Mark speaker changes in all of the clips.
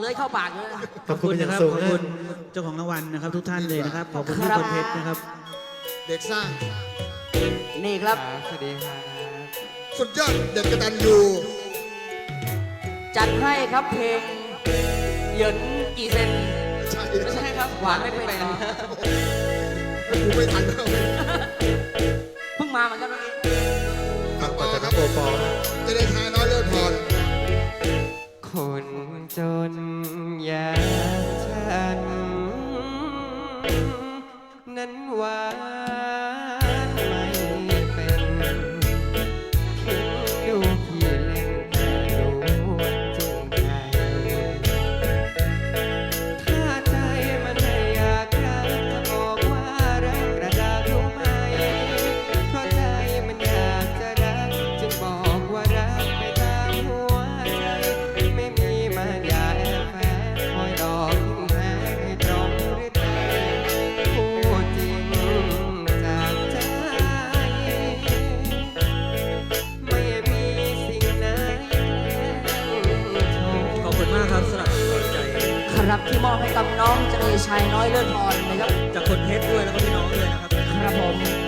Speaker 1: เลยเข้าปากเลยนะ
Speaker 2: ขอบคุณนอย่างสูง
Speaker 3: ขอบ
Speaker 2: นะ
Speaker 3: คุณเจ้าของรางวัลนะครับ ทุกท่านเลยนะครับ ขอบคุณ
Speaker 1: ที่
Speaker 3: คนเพชรนะครับ
Speaker 4: เด็กสร้าง
Speaker 1: นี่ครับ
Speaker 5: สวัสดีครับ
Speaker 4: สุดยอดเด็กกระตันยู
Speaker 1: จัดให้ครับเพลงเยินกี่เซนไม่ใช่ครับหวานไม่เป็นนะ
Speaker 4: กูไม่ทันแล้ว
Speaker 1: เพิ่งมาเหมือนกันเมื่อกี้
Speaker 4: ครับก่
Speaker 2: อ
Speaker 4: น
Speaker 2: จาก
Speaker 4: ครั
Speaker 2: บโอปอล
Speaker 4: จะได้ทาน
Speaker 5: จน ครับที่ม
Speaker 3: อบให้
Speaker 1: กับน้องเจำเนชัยน้อยเลิศพรนะครับ
Speaker 3: จากคนเพชรด้วยแล้วก็พี่น้องด้วยนะครับ
Speaker 1: ครับผม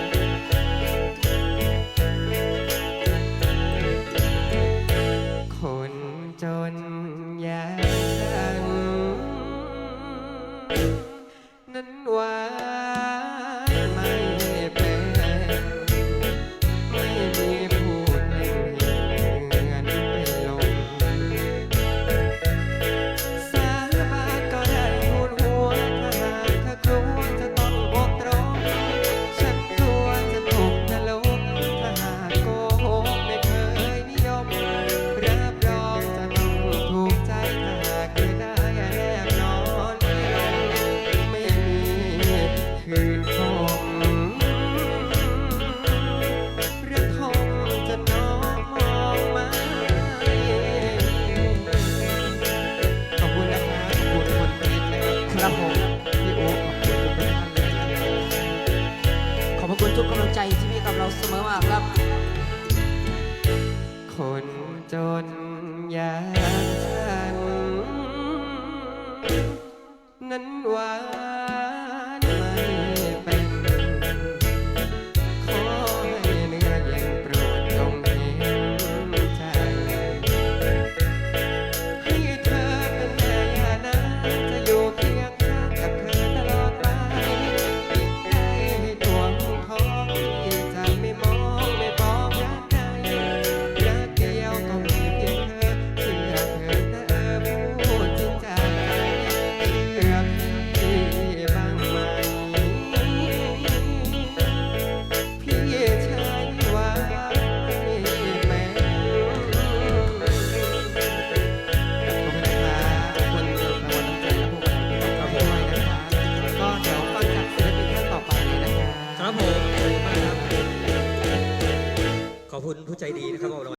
Speaker 5: ทุก
Speaker 1: กำลังใจที่มีกับเราเสมอมาครับ
Speaker 5: คนจนอย่างฉัน นั้นว่า
Speaker 3: ขอบคุณผู้ใจดีนะครับ